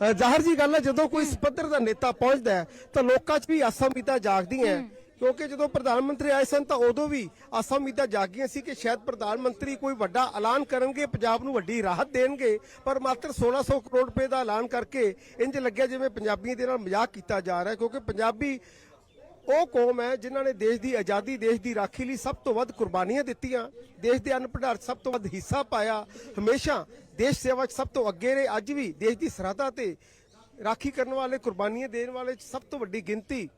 ਅ, ਜ਼ਾਹਰ ਜੀ ਗੱਲ ਹੈ ਜਦੋਂ ਕੋਈ ਪੱਧਰ ਦਾ ਨੇਤਾ ਪਹੁੰਚਦਾ ਹੈ ਤਾਂ ਲੋਕਾਂ 'ਚ ਵੀ ਆਸਾਂ ਉਮੀਦਾਂ ਜਾਗਦੀਆਂ ਹੈ। ਕਿਉਂਕਿ ਜਦੋਂ ਪ੍ਰਧਾਨ ਮੰਤਰੀ ਆਏ ਸਨ ਤਾਂ ਉਦੋਂ ਵੀ ਆਸਾਂ ਉਮੀਦਾਂ ਜਾਗੀਆਂ ਸੀ ਕਿ ਸ਼ਾਇਦ ਪ੍ਰਧਾਨ ਮੰਤਰੀ ਕੋਈ ਵੱਡਾ ਐਲਾਨ ਕਰਨਗੇ ਪੰਜਾਬ ਨੂੰ ਵੱਡੀ ਰਾਹਤ ਦੇਣਗੇ ਪਰ ਮਾਤਰ 1600 ਕਰੋੜ ਰੁਪਏ ਦਾ ਐਲਾਨ ਕਰਕੇ ਇੰਜ ਲੱਗਿਆ ਜਿਵੇਂ ਪੰਜਾਬੀਆਂ ਦੇ ਨਾਲ ਮਜ਼ਾਕ ਕੀਤਾ ਜਾ ਰਿਹਾ ਕਿਉਂਕਿ ਪੰਜਾਬੀ ਉਹ ਕੌਮ ਹੈ ਜਿਨ੍ਹਾਂ ਨੇ ਦੇਸ਼ ਦੀ ਆਜ਼ਾਦੀ, ਦੇਸ਼ ਦੀ ਰਾਖੀ ਲਈ ਸਭ ਤੋਂ ਵੱਧ ਕੁਰਬਾਨੀਆਂ ਦਿੱਤੀਆਂ। ਦੇਸ਼ ਦੇ ਅੰਨ 'ਚ ਸਭ ਤੋਂ ਵੱਧ ਹਿੱਸਾ ਪਾਇਆ। ਹਮੇਸ਼ਾ ਦੇਸ਼ ਸੇਵਾ 'ਚ ਸਭ ਤੋਂ ਅੱਗੇ ਰਹੇ। ਅੱਜ ਵੀ ਦੇਸ਼ ਦੀ ਸਰਹੱਦਾਂ ਤੇ ਰਾਖੀ ਕਰਨ ਵਾਲੇ, ਕੁਰਬਾਨੀਆਂ ਦੇਣ ਵਾਲੇ 'ਚ ਸਭ ਤੋਂ ਵੱਡੀ ਗਿਣਤੀ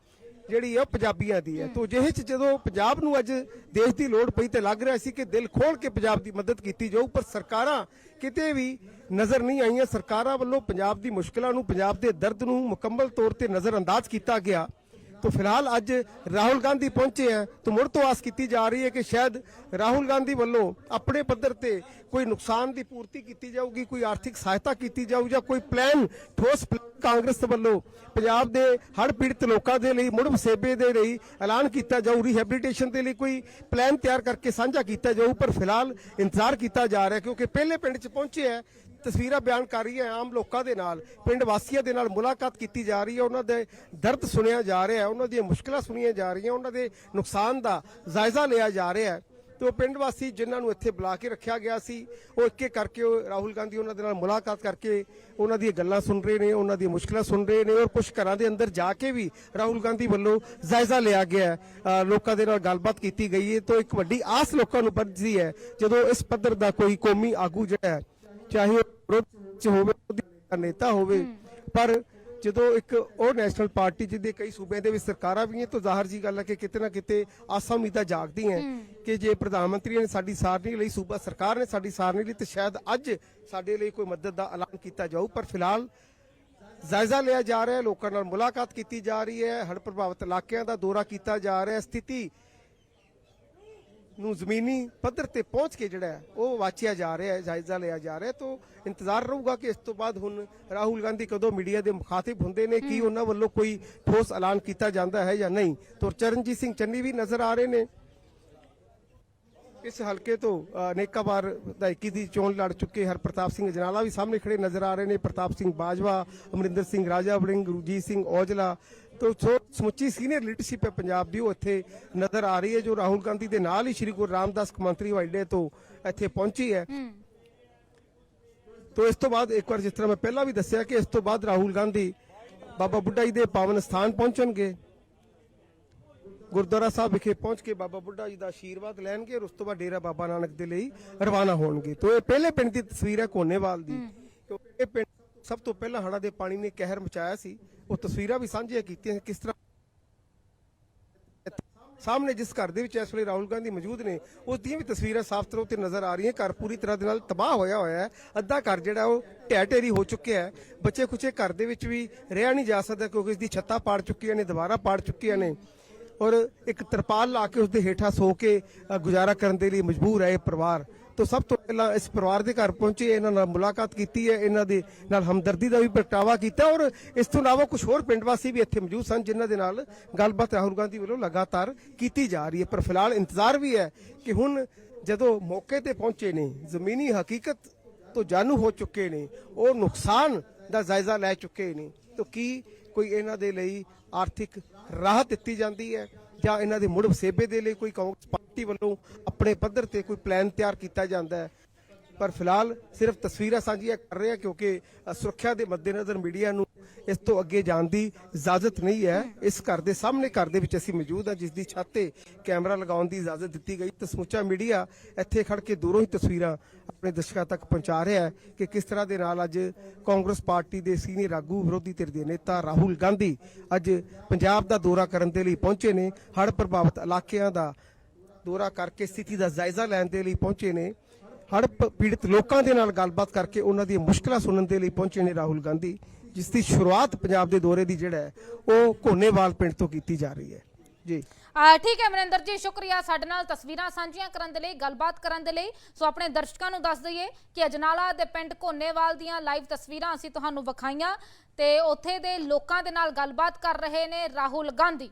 ਜਿਹੜੀ ਹੈ ਉਹ ਪੰਜਾਬੀਆਂ ਦੀ ਹੈ। ਤੋਂ ਜਿਹੇ 'ਚ ਜਦੋਂ ਪੰਜਾਬ ਨੂੰ ਅੱਜ ਦੇਸ਼ ਦੀ ਲੋੜ ਪਈ ਤੇ ਲੱਗ ਰਿਹਾ ਸੀ ਕਿ ਦਿਲ ਖੋਲ ਕੇ ਪੰਜਾਬ ਦੀ ਮਦਦ ਕੀਤੀ ਜਾਊ, ਪਰ ਸਰਕਾਰਾਂ ਕਿਤੇ ਵੀ ਨਜ਼ਰ ਨਹੀਂ ਆਈਆਂ। ਸਰਕਾਰਾਂ ਵੱਲੋਂ ਪੰਜਾਬ ਦੀ ਮੁਸ਼ਕਲਾਂ ਨੂੰ, ਪੰਜਾਬ ਦੇ ਦਰਦ ਨੂੰ ਮੁਕੰਮਲ ਤੌਰ ਤੇ ਨਜ਼ਰਅੰਦਾਜ਼ ਕੀਤਾ ਗਿਆ। तो फिलहाल ਅੱਜ ਰਾਹੁਲ ਗਾਂਧੀ ਪਹੁੰਚੇ ਹੈ ਤਾਂ ਮੁੜ ਤੋਂ ਆਸ ਕੀਤੀ ਜਾ ਰਹੀ ਹੈ ਕਿ ਸ਼ਾਇਦ ਰਾਹੁਲ ਗਾਂਧੀ ਵੱਲੋਂ ਆਪਣੇ ਪੱਧਰ ਤੇ ਕੋਈ ਨੁਕਸਾਨ ਦੀ ਪੂਰਤੀ ਕੀਤੀ ਜਾਊਗੀ ਕੋਈ ਆਰਥਿਕ ਸਹਾਇਤਾ ਕੀਤੀ ਜਾਊ ਜਾਂ ਕੋਈ ਪਲਾਨ ਠੋਸ ਪਲਾਨ ਕਾਂਗਰਸ ਵੱਲੋਂ ਪੰਜਾਬ ਦੇ ਹੜ੍ਹ ਪੀੜਤ ਲੋਕਾਂ ਦੇ ਲਈ ਮੁੜ ਵਸੇਬੇ ਦੇ ਲਈ ਐਲਾਨ ਕੀਤਾ ਜਾਊ ਰਿਹੈਬਿਲਿਟੇਸ਼ਨ ਦੇ ਲਈ ਕੋਈ ਪਲਾਨ ਤਿਆਰ ਕਰਕੇ ਸਾਂਝਾ ਕੀਤਾ ਜਾਊ ਪਰ ਫਿਲਹਾਲ ਇੰਤਜ਼ਾਰ ਕੀਤਾ ਜਾ ਰਿਹਾ ਕਿਉਂਕਿ ਪਹਿਲੇ ਪਿੰਡ 'ਚ ਪਹੁੰਚੇ ਹੈ ਤਸਵੀਰਾਂ ਬਿਆਨ ਕਰ ਰਹੀ ਹੈ ਆਮ ਲੋਕਾਂ ਦੇ ਨਾਲ। ਪਿੰਡ ਵਾਸੀਆਂ ਦੇ ਨਾਲ ਮੁਲਾਕਾਤ ਕੀਤੀ ਜਾ ਰਹੀ ਹੈ। ਉਹਨਾਂ ਦੇ ਦਰਦ ਸੁਣਿਆ ਜਾ ਰਿਹਾ ਹੈ। ਉਹਨਾਂ ਦੀਆਂ ਮੁਸ਼ਕਲਾਂ ਸੁਣੀਆਂ ਜਾ ਰਹੀਆਂ। ਉਹਨਾਂ ਦੇ ਨੁਕਸਾਨ ਦਾ ਜਾਇਜ਼ਾ ਲਿਆ ਜਾ ਰਿਹਾ ਹੈ। ਤੇ ਉਹ ਪਿੰਡ ਵਾਸੀ ਜਿਨ੍ਹਾਂ ਨੂੰ ਇੱਥੇ ਬੁਲਾ ਕੇ ਰੱਖਿਆ ਗਿਆ ਸੀ, ਉਹ ਇੱਕ ਇੱਕ ਕਰਕੇ ਉਹ ਰਾਹੁਲ ਗਾਂਧੀ ਉਹਨਾਂ ਦੇ ਨਾਲ ਮੁਲਾਕਾਤ ਕਰਕੇ ਉਹਨਾਂ ਦੀਆਂ ਗੱਲਾਂ ਸੁਣ ਰਹੇ ਨੇ, ਉਹਨਾਂ ਦੀਆਂ ਮੁਸ਼ਕਲਾਂ ਸੁਣ ਰਹੇ ਨੇ ਔਰ ਕੁਝ ਘਰਾਂ ਦੇ ਅੰਦਰ ਜਾ ਕੇ ਵੀ ਰਾਹੁਲ ਗਾਂਧੀ ਵੱਲੋਂ ਜਾਇਜ਼ਾ ਲਿਆ ਗਿਆ ਲੋਕਾਂ ਦੇ ਨਾਲ ਗੱਲਬਾਤ ਕੀਤੀ ਗਈ ਹੈ। ਤਾਂ ਇੱਕ ਵੱਡੀ ਆਸ ਲੋਕਾਂ ਨੂੰ ਵੱਧਦੀ ਹੈ, ਜਦੋਂ ਇਸ ਪੱਧਰ ਦਾ ਕੋਈ ਕੌਮੀ ਆਗੂ ਜਿਹੜਾ ਹੈ ਚਾਹੇ ਉਹ ਵਿਰੋਧ ਚ ਹੋਵੇ ਉਹਦੀ ਨੇਤਾ ਹੋਵੇ ਪਰ ਜਦੋਂ ਇੱਕ ਉਹ ਨੈਸ਼ਨਲ ਪਾਰਟੀ ਜਿਹਦੇ ਕਈ ਸੂਬਿਆਂ ਦੇ ਵਿੱਚ ਸਰਕਾਰਾਂ ਵੀ ਹੈ ਤਾਂ ਜ਼ਾਹਰ ਜੀ ਗੱਲ ਹੈ ਕਿ ਕਿਤੇ ਨਾ ਕਿਤੇ ਆਸਾਂ ਉਮੀਦਾਂ ਜਾਗਦੀਆਂ ਕਿ ਜੇ ਪ੍ਰਧਾਨ ਮੰਤਰੀ ਨੇ ਸਾਡੀ ਸਾਰ ਨਹੀਂ ਲਈ ਸੂਬਾ ਸਰਕਾਰ ਨੇ ਸਾਡੀ ਸਾਰ ਨਹੀਂ ਲਈ ਤੇ ਸ਼ਾਇਦ ਅੱਜ ਸਾਡੇ ਲਈ ਕੋਈ ਮਦਦ ਦਾ ਐਲਾਨ ਕੀਤਾ ਜਾਊ। ਪਰ ਫਿਲਹਾਲ ਜਾਇਜ਼ਾ ਲਿਆ ਜਾ ਰਿਹਾ ਹੈ ਲੋਕਾਂ ਨਾਲ ਮੁਲਾਕਾਤ ਕੀਤੀ ਜਾ ਰਹੀ ਹੈ ਹੜ੍ਹ ਪ੍ਰਭਾਵਿਤ ਇਲਾਕਿਆਂ ਦਾ ਦੌਰਾ ਕੀਤਾ ਜਾ ਰਿਹਾ ਹੈ। ਸਥਿਤੀ ਨੂੰ ਜ਼ਮੀਨੀ ਪੱਧਰ ਤੇ ਪਹੁੰਚ ਕੇ ਜਿਹੜਾ ਉਹ ਵਾਚਿਆ ਜਾ ਰਿਹਾ ਹੈ ਜਾਇਜ਼ਾ ਲਿਆ ਜਾ ਰਿਹਾ ਹੈ ਤੋਂ ਇੰਤਜ਼ਾਰ ਰਹੂਗਾ ਕਿ ਇਸ ਤੋਂ ਬਾਅਦ ਹੁਣ ਰਾਹੁਲ ਗਾਂਧੀ ਕਦੋਂ ਮੀਡੀਆ ਦੇ ਮੁਖਾਤਿਬ ਹੁੰਦੇ ਨੇ ਕੀ ਉਹਨਾਂ ਵੱਲੋਂ ਕੋਈ ਠੋਸ ਐਲਾਨ ਕੀਤਾ ਜਾਂਦਾ ਹੈ ਜਾਂ ਨਹੀਂ? ਤੋਂ ਚਰਨਜੀਤ ਸਿੰਘ ਚੰਨੀ ਵੀ ਨਜ਼ਰ ਆ ਰਹੇ ਨੇ। ਇਸ ਹਲਕੇ ਤੋਂ ਅਨੇਕਾਂ ਵਾਰ ਵਿਧਾਇਕੀ ਦੀ ਚੋਣ ਲੜ ਚੁੱਕੇ ਹਰਪ੍ਰਤਾਪ ਸਿੰਘ ਜਨਾਲਾ ਵੀ ਸਾਹਮਣੇ ਖੜੇ ਨਜ਼ਰ ਆ ਰਹੇ ਨੇ। ਪ੍ਰਤਾਪ ਸਿੰਘ ਬਾਜਵਾ ਅਮਰਿੰਦਰ ਸਿੰਘ ਰਾਜਾ ਵੜਿੰਗ ਗੁਰਜੀਤ ਸਿੰਘ ਔਜਲਾ ਤੋਂ ਸੋ ਸਮੁੱਚੀ ਸੀਨੀਅਰ ਲੀਡਰਸ਼ਿਪ ਹੈ ਪੰਜਾਬ ਦੀ। ਉਹ ਇੱਥੇ ਨਜ਼ਰ ਆ ਰਹੀ ਹੈ ਜੋ ਰਾਹੁਲ ਗਾਂਧੀ ਦੇ ਨਾਲ ਹੀ ਸ਼੍ਰੀ ਗੁਰੂ ਰਾਮਦਾਸ ਕਮੰਤਰੀ ਵਾਈਡੇ ਤੋਂ ਇੱਥੇ ਪਹੁੰਚੀ ਹੈ। ਤੋਂ ਇਸ ਤੋਂ ਬਾਅਦ ਇੱਕ ਵਾਰ ਜਿਸ ਤਰ੍ਹਾਂ ਮੈਂ ਪਹਿਲਾਂ ਵੀ ਦੱਸਿਆ ਕਿ ਇਸ ਤੋਂ ਬਾਅਦ ਰਾਹੁਲ ਗਾਂਧੀ ਬਾਬਾ ਬੁੱਢਾ ਜੀ ਦੇ ਪਾਵਨ ਸਥਾਨ ਪਹੁੰਚਣਗੇ। ਗੁਰਦੁਆਰਾ ਸਾਹਿਬ ਵਿਖੇ ਪਹੁੰਚ ਕੇ ਬਾਬਾ ਬੁੱਢਾ ਜੀ ਦਾ ਆਸ਼ੀਰਵਾਦ ਲੈਣਗੇ ਔਰ ਉਸ ਤੋਂ ਬਾਅਦ ਡੇਰਾ ਬਾਬਾ ਨਾਨਕ ਦੇ ਲਈ ਰਵਾਨਾ ਹੋਣਗੇ। ਤੋਂ ਇਹ ਪਹਿਲੇ ਪਿੰਡ ਦੀ ਤਸਵੀਰ ਹੈ ਕੋਨੇਵਾਲ ਦੀ। ਇਹ ਪਿੰਡ ਸਭ ਤੋਂ ਪਹਿਲਾਂ ਹੜਾ ਦੇ ਪਾਣੀ ਨੇ ਕਹਿਰ ਮਚਾਇਆ ਸੀ। ਉਹ ਤਸਵੀਰਾਂ ਵੀ ਸਾਂਝੀਆਂ ਕੀਤੀਆਂ ਕਿਸ ਤਰ੍ਹਾਂ ਸਾਹਮਣੇ ਜਿਸ ਘਰ ਦੇ ਵਿੱਚ ਇਸ ਵੇਲੇ ਰਾਹੁਲ ਗਾਂਧੀ ਮੌਜੂਦ ਨੇ, ਉਸ ਦੀਆਂ ਵੀ ਤਸਵੀਰਾਂ ਸਾਫ਼ ਤੌਰ ਤੇ ਨਜ਼ਰ ਆ ਰਹੀਆਂ। ਘਰ ਪੂਰੀ ਤਰ੍ਹਾਂ ਦੇ ਨਾਲ ਤਬਾਹ ਹੋਇਆ ਹੋਇਆ ਹੈ। ਅੱਧਾ ਘਰ ਜਿਹੜਾ ਉਹ ਢਹਿ ਢੇਰੀ ਹੋ ਚੁੱਕਿਆ ਹੈ। ਬੱਚੇ ਕੁਛੇ ਘਰ ਦੇ ਵਿੱਚ ਵੀ ਰਿਹਾ ਨਹੀਂ ਜਾ ਸਕਦਾ ਕਿਉਂਕਿ ਇਸ ਦੀ ਛੱਤਾਂ ਪਾੜ ਚੁੱਕੀਆਂ ਨੇ, ਦੀਵਾਰਾਂ ਪਾੜ ਚੁੱਕੀਆਂ ਨੇ। ਔਰ ਇੱਕ ਤਰਪਾਲ ਲਾ ਕੇ ਉਸ ਦੇ ਹੇਠਾਂ ਸੋ ਕੇ ਗੁਜ਼ਾਰਾ ਕਰਨ ਦੇ ਲਈ ਮਜਬੂਰ ਹੈ ਇਹ ਪਰਿਵਾਰ। ਤੋਂ ਸਭ ਤੋਂ ਪਹਿਲਾਂ ਇਸ ਪਰਿਵਾਰ ਦੇ ਘਰ ਪਹੁੰਚੇ, ਇਹਨਾਂ ਨਾਲ ਮੁਲਾਕਾਤ ਕੀਤੀ ਹੈ, ਇਹਨਾਂ ਦੇ ਨਾਲ ਹਮਦਰਦੀ ਦਾ ਵੀ ਪ੍ਰਗਟਾਵਾ ਕੀਤਾ ਔਰ ਇਸ ਤੋਂ ਇਲਾਵਾ ਕੁਝ ਹੋਰ ਪਿੰਡ ਵਾਸੀ ਵੀ ਇੱਥੇ ਮੌਜੂਦ ਸਨ, ਜਿਨ੍ਹਾਂ ਦੇ ਨਾਲ ਗੱਲਬਾਤ ਰਾਹੁਲ ਗਾਂਧੀ ਵੱਲੋਂ ਲਗਾਤਾਰ ਕੀਤੀ ਜਾ ਰਹੀ ਹੈ। ਪਰ ਫਿਲਹਾਲ ਇੰਤਜ਼ਾਰ ਵੀ ਹੈ ਕਿ ਹੁਣ ਜਦੋਂ ਮੌਕੇ ਤੇ ਪਹੁੰਚੇ ਨੇ, ਜ਼ਮੀਨੀ ਹਕੀਕਤ ਤੋਂ ਜਾਣੂ ਹੋ ਚੁੱਕੇ ਨੇ ਉਹ ਨੁਕਸਾਨ ਦਾ ਜਾਇਜ਼ਾ ਲੈ ਚੁੱਕੇ ਨੇ ਤਾਂ ਕੀ ਕੋਈ ਇਹਨਾਂ ਦੇ ਲਈ ਆਰਥਿਕ ਰਾਹਤ ਦਿੱਤੀ ਜਾਂਦੀ ਹੈ ਜਾਂ ਇਹਨਾਂ ਦੇ ਮੁੜ ਵਸੇਬੇ ਦੇ ਲਈ ਕੋਈ ਕਾਂਗਰਸ ਪਾਰਟੀ ਵੱਲੋਂ ਆਪਣੇ ਪੱਧਰ ਤੇ ਕੋਈ ਪਲਾਨ ਤਿਆਰ ਕੀਤਾ ਜਾਂਦਾ ਹੈ? ਪਰ ਫਿਲਹਾਲ ਸਿਰਫ ਤਸਵੀਰਾਂ ਸਾਂਝੀਆਂ ਕਰ ਰਹੇ ਹਾਂ ਕਿਉਂਕਿ ਸੁਰੱਖਿਆ ਦੇ ਮੱਦੇਨਜ਼ਰ ਮੀਡੀਆ ਨੂੰ ਇਸ ਤੋਂ ਅੱਗੇ ਜਾਣ ਦੀ ਇਜਾਜ਼ਤ ਨਹੀਂ ਹੈ। ਇਸ ਘਰ ਦੇ ਸਾਹਮਣੇ, ਘਰ ਦੇ ਵਿੱਚ ਅਸੀਂ ਮੌਜੂਦ ਹਾਂ, ਜਿਸ ਦੀ ਛੱਤ ਤੇ ਕੈਮਰਾ ਲਗਾਉਣ ਦੀ ਇਜਾਜ਼ਤ ਦਿੱਤੀ ਗਈ। ਤਾਂ ਸਮੁੱਚਾ ਮੀਡੀਆ ਇੱਥੇ ਖੜ ਕੇ ਦੂਰੋਂ ਹੀ ਤਸਵੀਰਾਂ ਆਪਣੇ ਦਰਸ਼ਕਾਂ ਤੱਕ ਪਹੁੰਚਾ ਰਿਹਾ ਹੈ ਕਿ ਕਿਸ ਤਰ੍ਹਾਂ ਦੇ ਨਾਲ ਅੱਜ ਕਾਂਗਰਸ ਪਾਰਟੀ ਦੇ ਸੀਨੀਅਰ ਆਗੂ ਵਿਰੋਧੀ ਧਿਰ ਦੇ ਨੇਤਾ ਰਾਹੁਲ ਗਾਂਧੀ ਅੱਜ ਪੰਜਾਬ ਦਾ ਦੌਰਾ ਕਰਨ ਦੇ ਲਈ ਪਹੁੰਚੇ ਨੇ। ਹੜ੍ਹ ਪ੍ਰਭਾਵਿਤ ਇਲਾਕਿਆਂ ਦਾ ਦੌਰਾ ਕਰਕੇ ਸਥਿਤੀ ਦਾ ਜਾਇਜ਼ਾ ਲੈਣ ਦੇ ਲਈ ਪਹੁੰਚੇ ਨੇ। ਹੜ੍ਹ ਪੀੜਤ ਲੋਕਾਂ ਦੇ ਨਾਲ ਗੱਲਬਾਤ ਕਰਕੇ ਉਹਨਾਂ ਦੀਆਂ ਮੁਸ਼ਕਲਾਂ ਸੁਣਨ ਦੇ ਲਈ ਪਹੁੰਚੇ ਨੇ ਰਾਹੁਲ ਗਾਂਧੀ, ਜਿਸ ਦੀ ਸ਼ੁਰੂਆਤ ਪੰਜਾਬ ਦੇ ਦੌਰੇ ਦੀ ਜਿਹੜਾ ਹੈ, ਉਹ ਕੋਨੇਵਾਲ ਪਿੰਡ ਤੋਂ ਕੀਤੀ ਜਾ ਰਹੀ ਹੈ। ਜੀ। ਠੀਕ ਹੈ ਮਨਿੰਦਰ ਜੀ, ਸ਼ੁਕਰੀਆ ਸਾਡੇ ਨਾਲ ਤਸਵੀਰਾਂ ਸਾਂਝੀਆਂ ਕਰਨ ਦੇ ਲਈ, ਗੱਲਬਾਤ ਕਰਨ ਦੇ ਲਈ। ਸੋ ਆਪਣੇ ਦਰਸ਼ਕਾਂ ਨੂੰ ਦੱਸ ਦਈਏ ਕਿ ਅਜਨਾਲਾ ਦੇ ਪਿੰਡ ਕੋਨੇਵਾਲ ਦੀਆਂ ਲਾਈਵ ਤਸਵੀਰਾਂ ਅਸੀਂ ਤੁਹਾਨੂੰ ਵਿਖਾਈਆਂ ਤੇ ਉੱਥੇ ਦੇ ਲੋਕਾਂ ਦੇ ਨਾਲ ਗੱਲਬਾਤ ਕਰ ਰਹੇ ਨੇ ਰਾਹੁਲ ਗਾਂਧੀ।